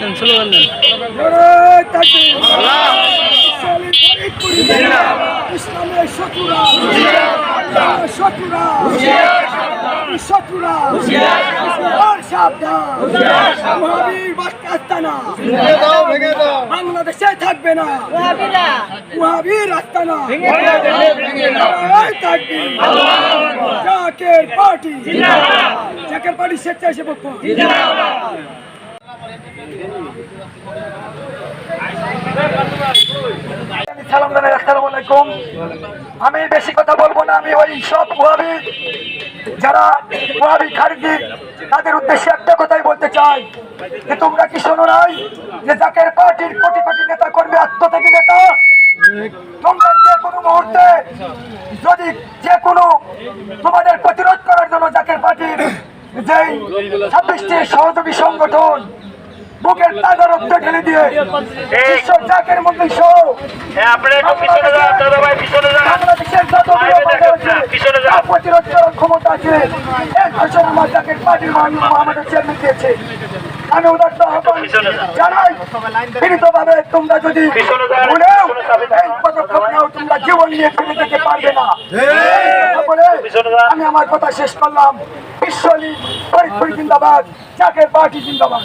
ইসলামী ফরিদপুরি ইসলামের বাংলাদেশে থাকবে না। নারায় তাকবীর জাকের পার্টি। জাকের সালাম জানাই, আসসালামু আলাইকুম। আমি বেশি কথা বলব না, আমি ওই সব ওয়াবি যারা ওয়াবি খারিজি, তাদের উদ্দেশ্যে একটা কথাই বলতে চাই, যে তোমরা কি শোনো নাই যে জাকের পার্টির কোটি কোটি নেতা কর্মী আত্মত্যাগী নেতা? তোমরা যে কোনো মুহূর্তে যদি যে কোনো তোমাদের প্রতিরোধ করার জন্য জাকের পার্টির যেই ছাব্বিশটি সহযোগী সংগঠন বুকের তাজা রক্ত ঢেলে দিয়ে বিশ্ব জাকের মধ্যে সহ আপনি একটু পিছনে যান দাদা ভাই পিছনে যান। বাংলাদেশের যত। প্রতিরোধ করার ক্ষমতা আছে। এক আমার পার্টির আমাদের চেয়ারম্যান দিয়েছে। আমি উদার্ত আহ্বান। জানাই তোমরা যদি ভুলেও। এই পদক্ষেপ নাও তোমরা জীবন নিয়ে ফিরে যেতে পারবে না। বলে আমি আমার কথা শেষ করলাম। বিশ্বলী ফরিদপুর জিন্দাবাদ জাকের পার্টি জিন্দাবাদ।